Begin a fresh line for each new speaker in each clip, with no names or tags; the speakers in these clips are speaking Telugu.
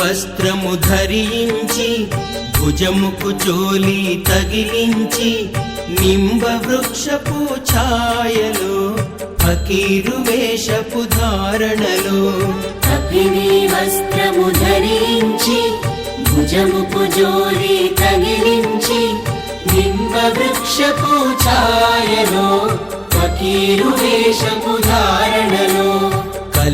వస్త్రము ధరించి భుజముకు చోలి తగిలించి నింబ వృక్షపు ఛాయలో ఫకీరు వేషపు ధారణలో.
కపిని వస్త్రము ధరించి భుజముకు జోలి తగిలించి నింబ వృక్షపు ఛాయలో ఫకీరు వేషపు ధారణలో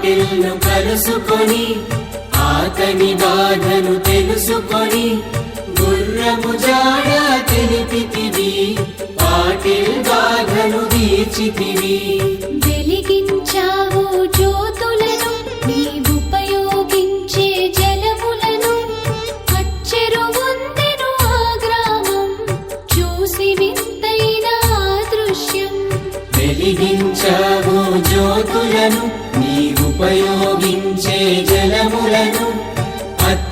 పాటిల్ను కలుసుకొని ఆతని బాధను తెలుసుకొని గుర్రము జాడ తెలిపితివి పాటిల్ బాధను తీర్చితివి
వెలిగించావు జ్యోతులను నీవుపయోగించే జలములను. అచ్చెరు వందెను ఆ గ్రామం చూసి వింతైన దృశ్యం.
వెలిగించావు జ్యోతులను నీ ఉపయోగించే జలములను.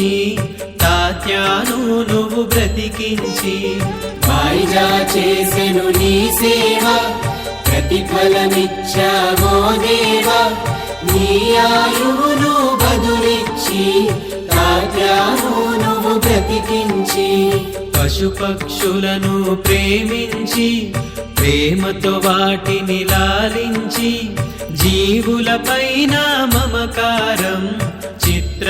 బదులిచ్చి తాత్యాను నువ్వు బ్రతికించి
వాయిదా చేసెను నీ సేవ ప్రతిఫలమిచ్చావో దేవా నీ ఆయువును బదులిచ్చి తాత్యాను నువ్వు బ్రతికించి.
పశుపక్షులను ప్రేమించి ప్రేమతో వాటిని లాలించి జీవులపైన మమకారం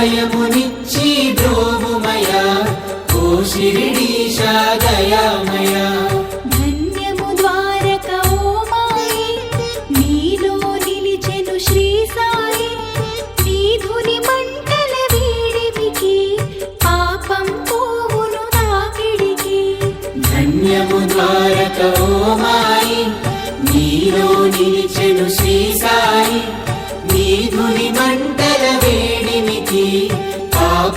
అభయమునిచ్చి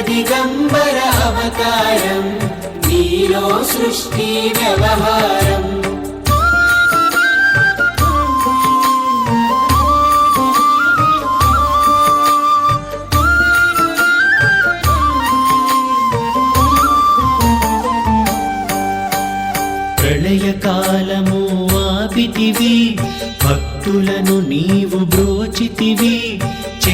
దిగంబర అవతారం నీలో సృష్టి వ్యవహారం.
ప్రళయకాలము ఆపితివి భక్తులను నీవు బ్రోచితివి.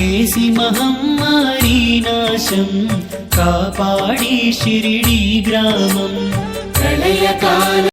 చేసి మహమ్మారి నాశం. కాపాడి షిరిడి గ్రామం.
ప్రళయకాల